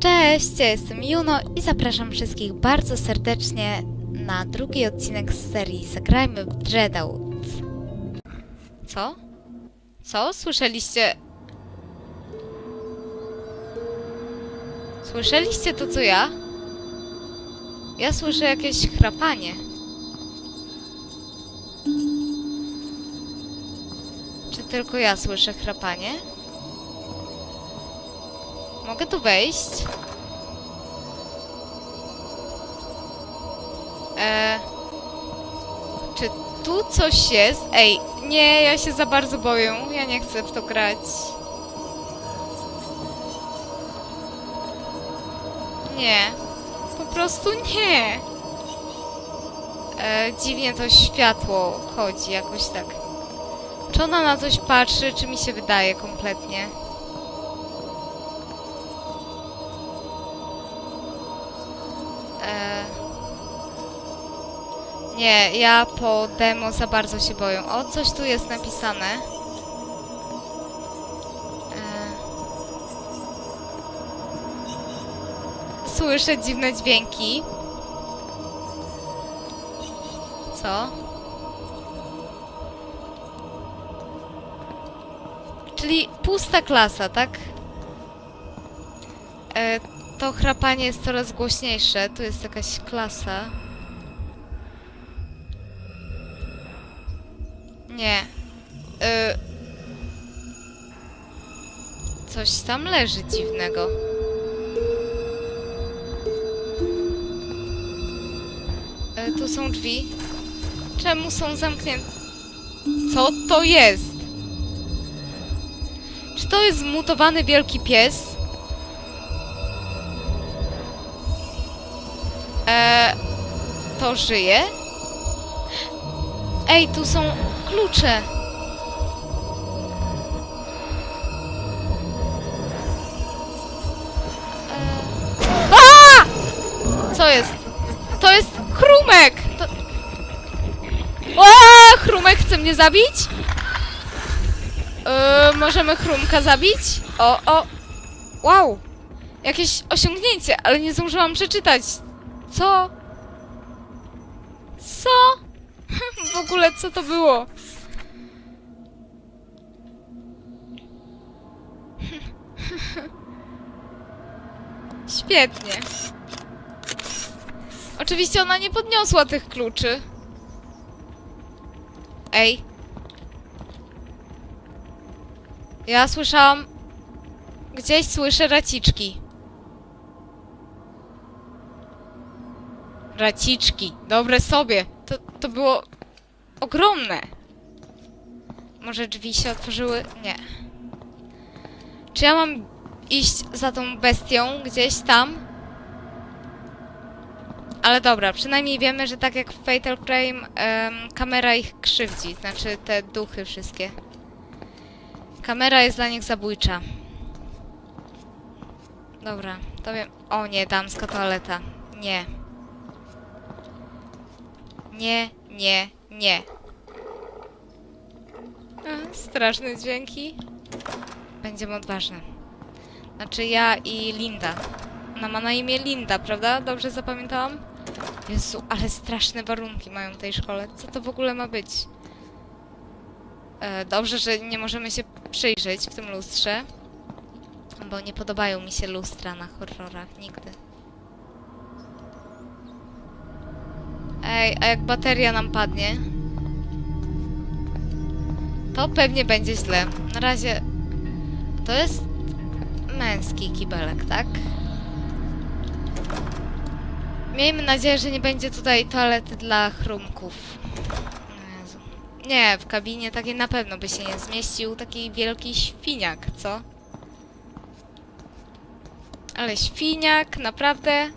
Cześć, ja jestem Juno i zapraszam wszystkich bardzo serdecznie na drugi odcinek z serii Zagrajmy w Dreadout. Co? Co? Słyszeliście? Słyszeliście to co ja? Ja słyszę jakieś chrapanie. Czy tylko ja słyszę chrapanie? Mogę tu wejść? E, czy tu coś jest? Ej, nie, ja się za bardzo boję. Ja nie chcę w to grać. Nie. Po prostu nie. E, dziwnie to światło chodzi jakoś tak. Czy ona na coś patrzy, czy mi się wydaje kompletnie? Nie, ja po demo za bardzo się boję. O, coś tu jest napisane. E... Słyszę dziwne dźwięki. Co? Czyli pusta klasa, tak? E, to chrapanie jest coraz głośniejsze. Tu jest jakaś klasa. Nie. Y... Coś tam leży dziwnego. Y, tu są drzwi. Czemu są zamknięte? Co to jest? Czy to jest zmutowany wielki pies? Eee, to żyje? Ej, tu są klucze. Eee. Co jest? To jest chrumek! To... O, chrumek chce mnie zabić? Eee, możemy chrumka zabić? O, o. Wow. Jakieś osiągnięcie, ale nie zdążyłam przeczytać. Co? Co? Ogóle co to było? Świetnie. Oczywiście ona nie podniosła tych kluczy. Ej. Ja słyszałam... Gdzieś słyszę raciczki. Raciczki. Dobre sobie. To, to było ogromne. Może drzwi się otworzyły? Nie. Czy ja mam iść za tą bestią gdzieś tam? Ale dobra, przynajmniej wiemy, że tak jak w Fatal Frame em, kamera ich krzywdzi, znaczy te duchy wszystkie. Kamera jest dla nich zabójcza. Dobra, to wiem. O nie, damska toaleta. Nie. Nie, nie, nie. A, straszne dźwięki. Będziemy odważne. Znaczy ja i Linda. Ona ma na imię Linda, prawda? Dobrze zapamiętałam? Jezu, ale straszne warunki mają w tej szkole. Co to w ogóle ma być? E, dobrze, że nie możemy się przyjrzeć w tym lustrze. Bo nie podobają mi się lustra na horrorach nigdy. Ej, a jak bateria nam padnie? To pewnie będzie źle. Na razie... To jest męski kibelek, tak? Miejmy nadzieję, że nie będzie tutaj toalety dla chrumków. Nie, w kabinie takiej na pewno by się nie zmieścił taki wielki świniak, co? Ale świniak, naprawdę?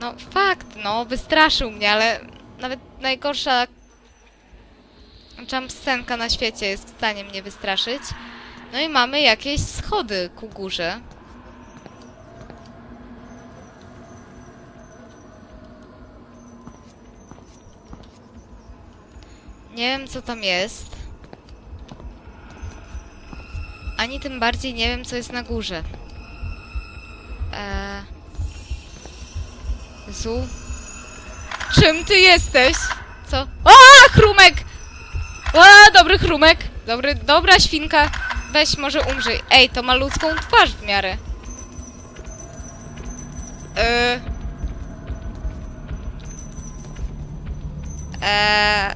No fakt, no, wystraszył mnie, ale nawet najgorsza jump scenka na świecie jest w stanie mnie wystraszyć. No i mamy jakieś schody ku górze. Nie wiem, co tam jest. Ani tym bardziej nie wiem, co jest na górze. Eee... Zu? Czym ty jesteś? Co? A, chrumek! A, dobry chrumek! Dobry, dobra świnka. Weź, może umrzyj. Ej, to ma ludzką twarz w miarę. Eee... Eee...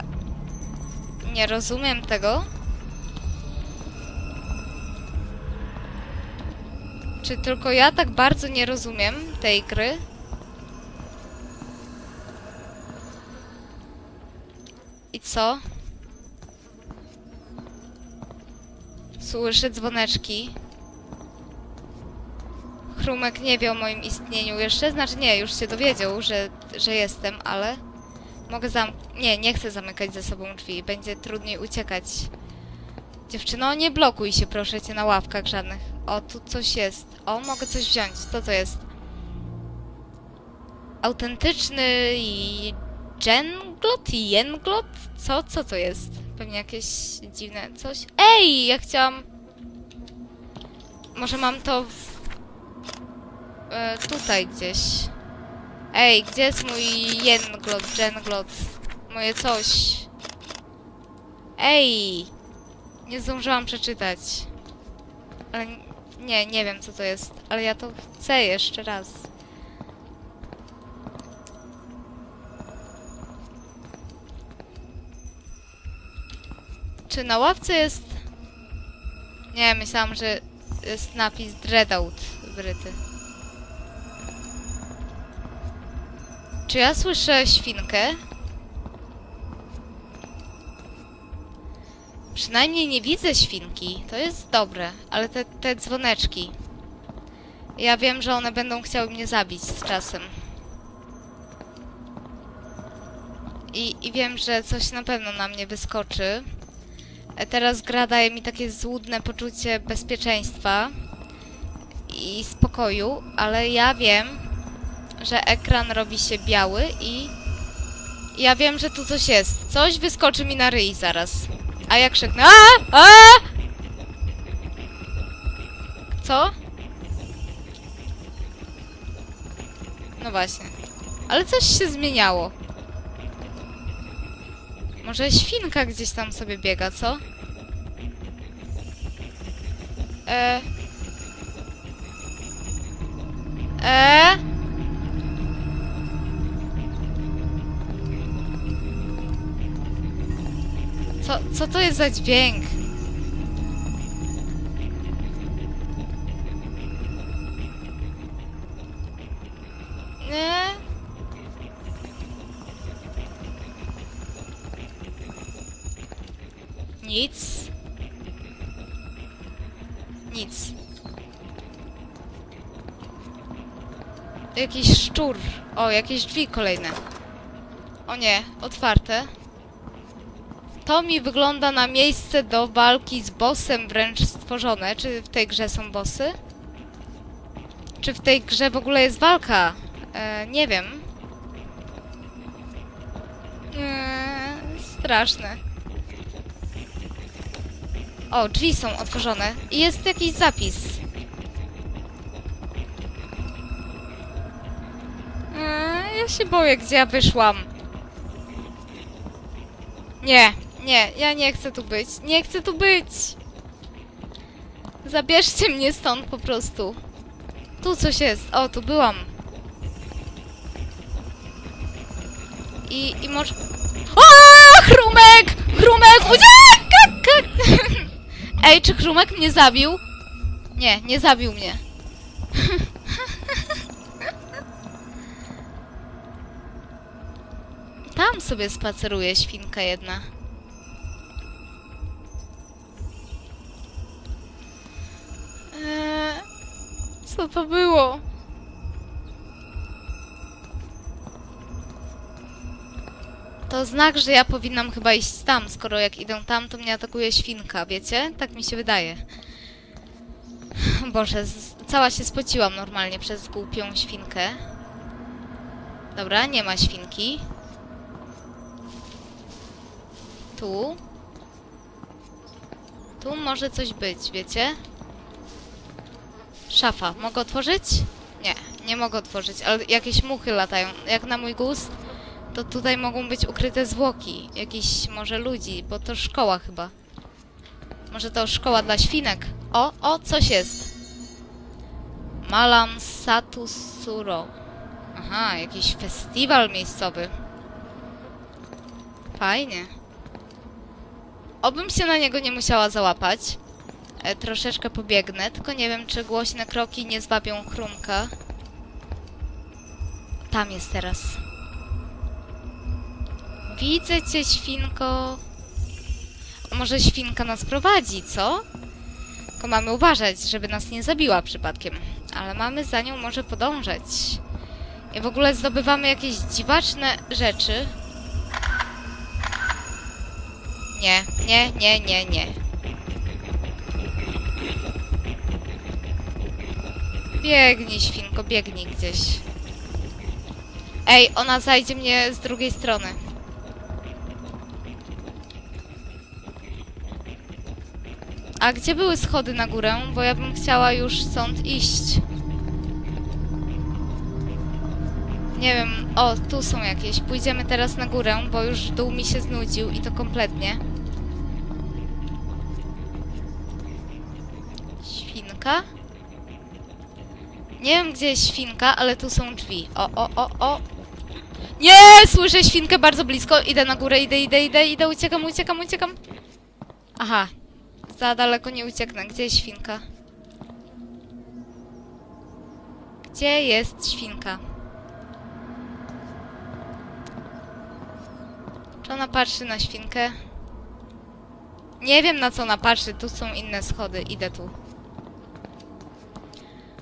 Nie rozumiem tego. Czy tylko ja tak bardzo nie rozumiem tej gry? I co? Słyszę dzwoneczki. Chrumek nie wie o moim istnieniu jeszcze, znaczy nie, już się dowiedział, że, że jestem, ale mogę zam... Nie, nie chcę zamykać ze sobą drzwi, będzie trudniej uciekać. Dziewczyno, nie blokuj się proszę cię na ławkach żadnych. O, tu coś jest. O, mogę coś wziąć. Co to jest? Autentyczny i Genglot i Jenglot? Co? Co to jest? Pewnie jakieś dziwne coś. Ej, ja chciałam... Może mam to w... E, tutaj gdzieś. Ej, gdzie jest mój Jenglot, Genglot? Moje coś. Ej! Nie zdążyłam przeczytać. Ale nie, nie wiem co to jest. Ale ja to chcę jeszcze raz. Czy na ławce jest... Nie, myślałam, że jest napis Dreadout wryty. Czy ja słyszę świnkę? Przynajmniej nie widzę świnki. To jest dobre, ale te, te dzwoneczki. Ja wiem, że one będą chciały mnie zabić z czasem. I, I wiem, że coś na pewno na mnie wyskoczy. E, Teraz gra daje mi takie złudne poczucie bezpieczeństwa i spokoju, ale ja wiem, że ekran robi się biały i ja wiem, że tu coś jest. Coś wyskoczy mi na ryj zaraz. A jak krzyknę A! A! Co? No właśnie. Ale coś się zmieniało. Może świnka gdzieś tam sobie biega, co? E. E. Co, co to jest za dźwięk? Szczur. O, jakieś drzwi kolejne. O nie, otwarte. To mi wygląda na miejsce do walki z bossem wręcz stworzone. Czy w tej grze są bossy? Czy w tej grze w ogóle jest walka? E, nie wiem. Eee, straszne. O, drzwi są otworzone. I jest jakiś zapis. Się boję, gdzie ja wyszłam. Nie, nie, ja nie chcę tu być. Nie chcę tu być. Zabierzcie mnie stąd po prostu. Tu coś jest. O, tu byłam. I, i może... O! Chrumek! Chrumek! Ej, czy Chrumek mnie zabił? Nie, nie zabił mnie. Tam sobie spaceruje świnka jedna. Eee, co to było? To znak, że ja powinnam chyba iść tam, skoro jak idę tam, to mnie atakuje świnka, wiecie? Tak mi się wydaje. Boże, cała się spociłam normalnie przez głupią świnkę. Dobra, nie ma świnki. Tu. Tu może coś być, wiecie? Szafa. Mogę otworzyć? Nie, nie mogę otworzyć, ale jakieś muchy latają. Jak na mój gust, to tutaj mogą być ukryte zwłoki. Jakichś może ludzi, bo to szkoła chyba. Może to szkoła dla świnek. O, o, coś jest. Malam Satusuro. Aha, jakiś festiwal miejscowy. Fajnie. Obym się na niego nie musiała załapać. E, troszeczkę pobiegnę, tylko nie wiem, czy głośne kroki nie zwabią chrumka. Tam jest teraz. Widzę cię, świnko. Może świnka nas prowadzi, co? Tylko mamy uważać, żeby nas nie zabiła przypadkiem. Ale mamy za nią może podążać. I w ogóle zdobywamy jakieś dziwaczne rzeczy. Nie, nie, nie, nie, nie. Biegnij, świnko, biegnij gdzieś. Ej, ona zajdzie mnie z drugiej strony. A gdzie były schody na górę? Bo ja bym chciała już stąd iść. Nie wiem. O, tu są jakieś. Pójdziemy teraz na górę, bo już dół mi się znudził i to kompletnie. Świnka? Nie wiem, gdzie jest świnka, ale tu są drzwi. O, o, o, o. Nie! Słyszę świnkę bardzo blisko. Idę na górę, idę, idę, idę, idę. Uciekam, uciekam, uciekam. Aha. Za daleko nie ucieknę. Gdzie jest świnka? Gdzie jest świnka? Czy ona patrzy na świnkę? Nie wiem na co ona patrzy. Tu są inne schody. Idę tu.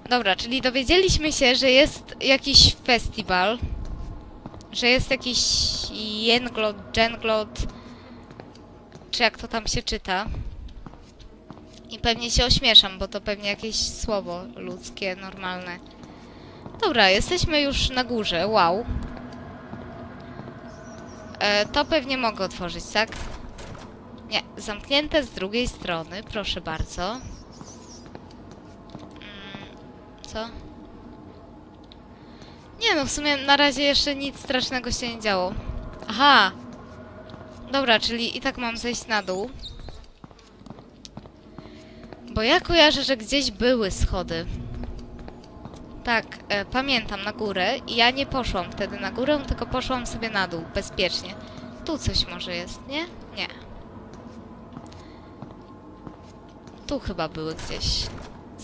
Dobra, czyli dowiedzieliśmy się, że jest jakiś festiwal, że jest jakiś Jenglot, Jenglot, czy jak to tam się czyta. I pewnie się ośmieszam, bo to pewnie jakieś słowo ludzkie, normalne. Dobra, jesteśmy już na górze, wow. E, to pewnie mogę otworzyć, tak? Nie, zamknięte z drugiej strony, proszę bardzo. Co? Nie no, w sumie na razie jeszcze nic strasznego się nie działo. Aha! Dobra, czyli i tak mam zejść na dół. Bo ja kojarzę, że gdzieś były schody. Tak, e, pamiętam, na górę. I ja nie poszłam wtedy na górę, tylko poszłam sobie na dół, bezpiecznie. Tu coś może jest, nie? Nie. Tu chyba były gdzieś.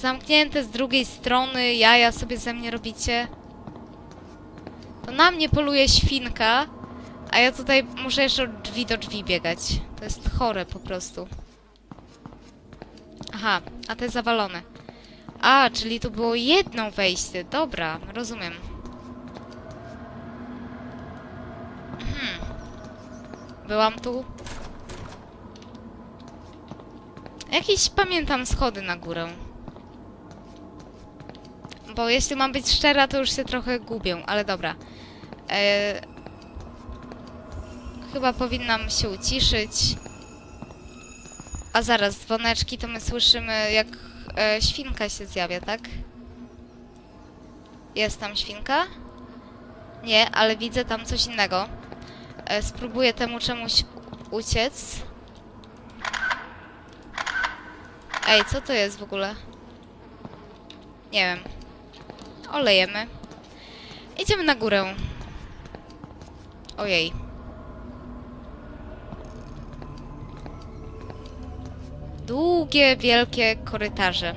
Zamknięte z drugiej strony, jaja sobie ze mnie robicie. To na mnie poluje świnka, a ja tutaj muszę jeszcze od drzwi do drzwi biegać. To jest chore po prostu. Aha, a te zawalone. A, czyli tu było jedno wejście. Dobra, rozumiem. Hmm. Byłam tu. Jakieś pamiętam schody na górę. Bo jeśli mam być szczera, to już się trochę gubię, ale dobra. E... Chyba powinnam się uciszyć. A zaraz, dzwoneczki to my słyszymy, jak e, świnka się zjawia, tak? Jest tam świnka? Nie, ale widzę tam coś innego. E, spróbuję temu czemuś uciec. Ej, co to jest w ogóle? Nie wiem. Olejemy. Idziemy na górę. Ojej. Długie, wielkie korytarze.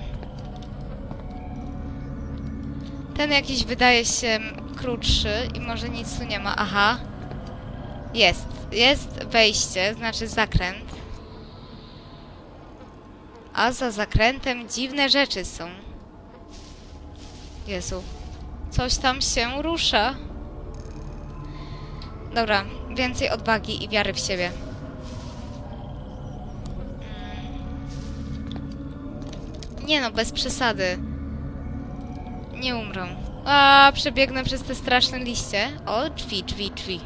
Ten jakiś wydaje się krótszy i może nic tu nie ma. Aha. Jest. Jest wejście, znaczy zakręt. A za zakrętem dziwne rzeczy są. Jezu. Coś tam się rusza. Dobra, więcej odwagi i wiary w siebie. Mm. Nie no, bez przesady. Nie umrą. A, przebiegnę przez te straszne liście. O, drzwi, drzwi, drzwi.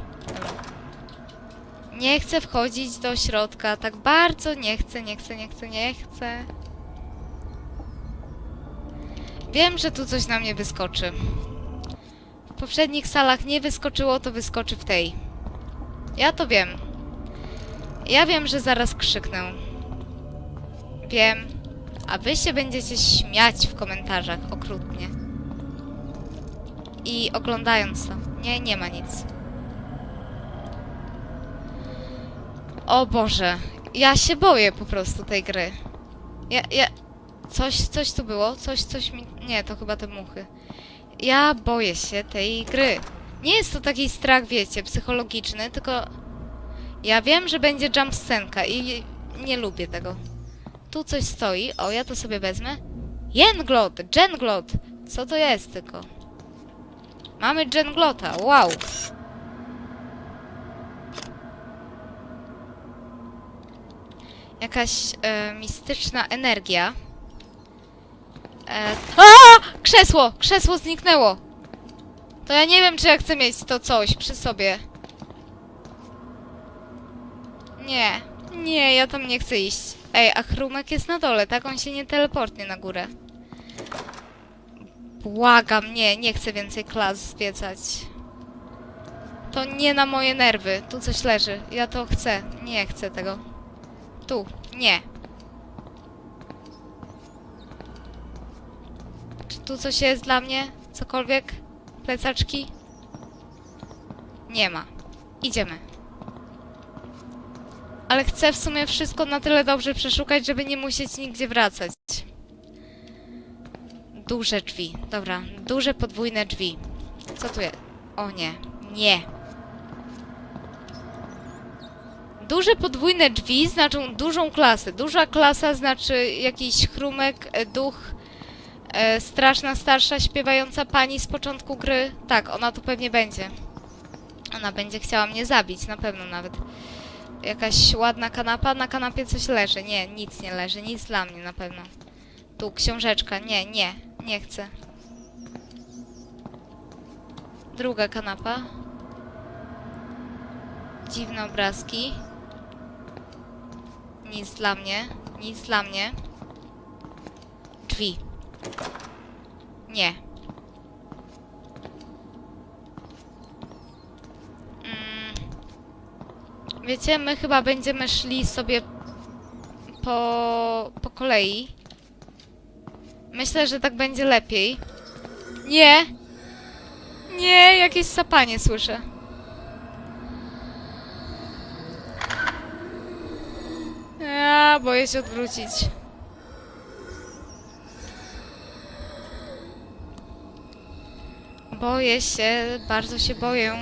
Nie chcę wchodzić do środka. Tak bardzo nie chcę, nie chcę, nie chcę, nie chcę. Wiem, że tu coś na mnie wyskoczy. W poprzednich salach nie wyskoczyło, to wyskoczy w tej. Ja to wiem. Ja wiem, że zaraz krzyknę. Wiem. A wy się będziecie śmiać w komentarzach okrutnie. I oglądając to. Nie, nie ma nic. O Boże. Ja się boję po prostu tej gry. Ja, ja... Coś, coś tu było? Coś, coś mi... Nie, to chyba te muchy. Ja boję się tej gry. Nie jest to taki strach, wiecie, psychologiczny, tylko... Ja wiem, że będzie jump scenka i nie lubię tego. Tu coś stoi. O, ja to sobie wezmę. Jenglot! Genglot! Co to jest tylko? Mamy Genglota, wow! Jakaś e, mistyczna energia. E, a! Krzesło! Krzesło zniknęło! To ja nie wiem, czy ja chcę mieć to coś przy sobie. Nie. Nie, ja tam nie chcę iść. Ej, a chrumek jest na dole, tak? On się nie teleportnie na górę. Błagam, nie, nie chcę więcej klas zwiedzać. To nie na moje nerwy. Tu coś leży. Ja to chcę. Nie chcę tego. Tu. Nie. Czy tu coś jest dla mnie? Cokolwiek? Plecaczki? Nie ma. Idziemy. Ale chcę w sumie wszystko na tyle dobrze przeszukać, żeby nie musieć nigdzie wracać. Duże drzwi. Dobra, duże podwójne drzwi. Co tu jest? O nie. Nie. Duże podwójne drzwi znaczą dużą klasę. Duża klasa znaczy jakiś chrumek, duch, e, straszna starsza śpiewająca pani z początku gry. Tak, ona tu pewnie będzie. Ona będzie chciała mnie zabić, na pewno nawet. Jakaś ładna kanapa, na kanapie coś leży. Nie, nic nie leży, nic dla mnie na pewno. Tu książeczka, nie, nie, nie chcę. Druga kanapa. Dziwne obrazki. Nic dla mnie, nic dla mnie. Drzwi. Nie. Mm. Wiecie, my chyba będziemy szli sobie po, po kolei. Myślę, że tak będzie lepiej. Nie! Nie, jakieś sapanie słyszę. Ja boję się odwrócić. Boję się, bardzo się boję.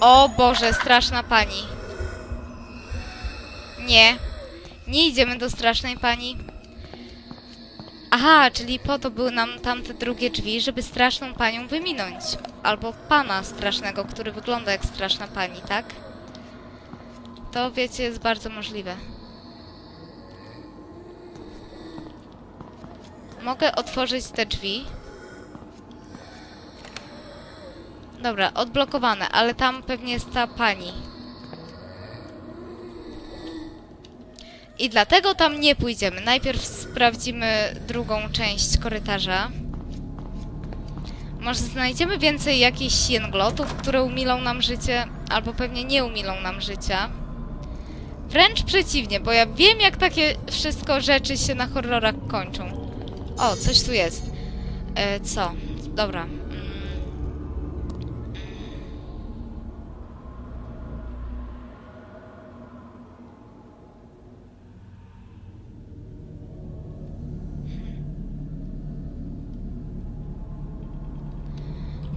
O Boże, straszna pani. Nie. Nie idziemy do strasznej pani. Aha, czyli po to były nam tamte drugie drzwi, żeby straszną panią wyminąć. Albo pana strasznego, który wygląda jak straszna pani, tak? To wiecie, jest bardzo możliwe. Mogę otworzyć te drzwi. Dobra, odblokowane, ale tam pewnie jest ta pani. I dlatego tam nie pójdziemy. Najpierw sprawdzimy drugą część korytarza. Może znajdziemy więcej jakichś jenglotów, które umilą nam życie, albo pewnie nie umilą nam życia. Wręcz przeciwnie, bo ja wiem, jak takie wszystko rzeczy się na horrorach kończą. O, coś tu jest. E, co? Dobra. Mm.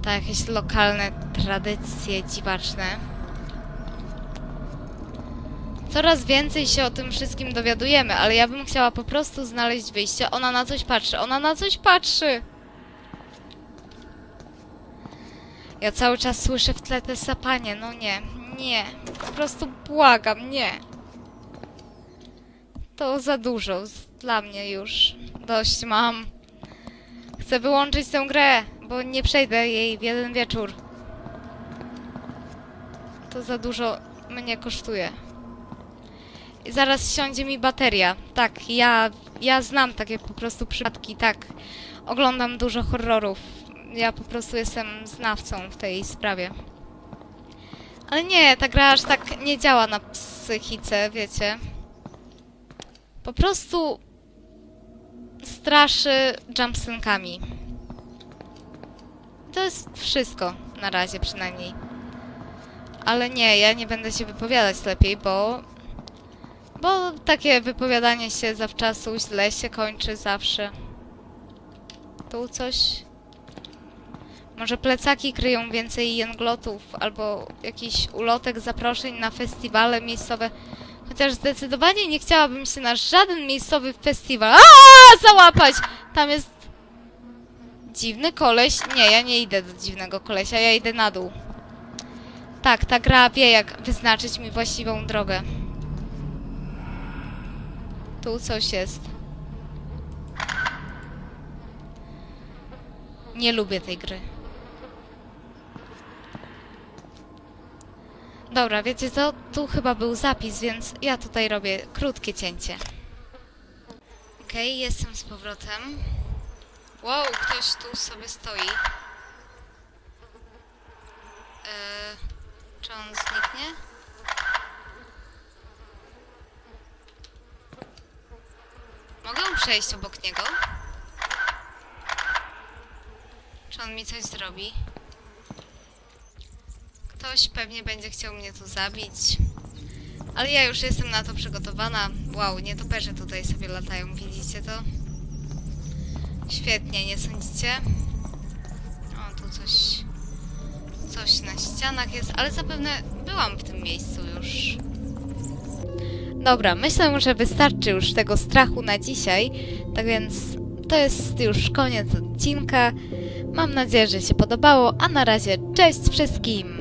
Tak, jakieś lokalne tradycje dziwaczne. Coraz więcej się o tym wszystkim dowiadujemy, ale ja bym chciała po prostu znaleźć wyjście. Ona na coś patrzy, ona na coś patrzy! Ja cały czas słyszę w tle te sapanie, no nie, nie, po prostu błagam, nie. To za dużo dla mnie już. Dość mam. Chcę wyłączyć tę grę, bo nie przejdę jej w jeden wieczór. To za dużo mnie kosztuje. i zaraz siądzie mi bateria. Tak, ja, ja znam takie po prostu przypadki, tak. Oglądam dużo horrorów. Ja po prostu jestem znawcą w tej sprawie. Ale nie, ta gra aż tak nie działa na psychice, wiecie. Po prostu straszy jumpsynkami. To jest wszystko, na razie przynajmniej. Ale nie, ja nie będę się wypowiadać lepiej, bo... Bo takie wypowiadanie się zawczasu źle się kończy zawsze. Tu coś... Może plecaki kryją więcej jenglotów, albo jakiś ulotek zaproszeń na festiwale miejscowe. Chociaż zdecydowanie nie chciałabym się na żaden miejscowy festiwal. A załapać! Tam jest dziwny koleś. Nie, ja nie idę do dziwnego kolesia, ja idę na dół. Tak, ta gra wie, jak wyznaczyć mi właściwą drogę. Tu coś jest. Nie lubię tej gry. Dobra, wiecie co? Tu chyba był zapis, więc ja tutaj robię krótkie cięcie. Okej, jestem z powrotem. Wow, ktoś tu sobie stoi. Eee, czy on zniknie? Mogę przejść obok niego? Czy on mi coś zrobi? Ktoś pewnie będzie chciał mnie tu zabić. Ale ja już jestem na to przygotowana. Wow, nietoperze tutaj sobie latają, widzicie to? Świetnie, nie sądzicie? O, tu coś... Coś na ścianach jest, ale zapewne byłam w tym miejscu już. Dobra, myślę, że wystarczy już tego strachu na dzisiaj. Tak więc to jest już koniec odcinka. Mam nadzieję, że się podobało, a na razie cześć wszystkim!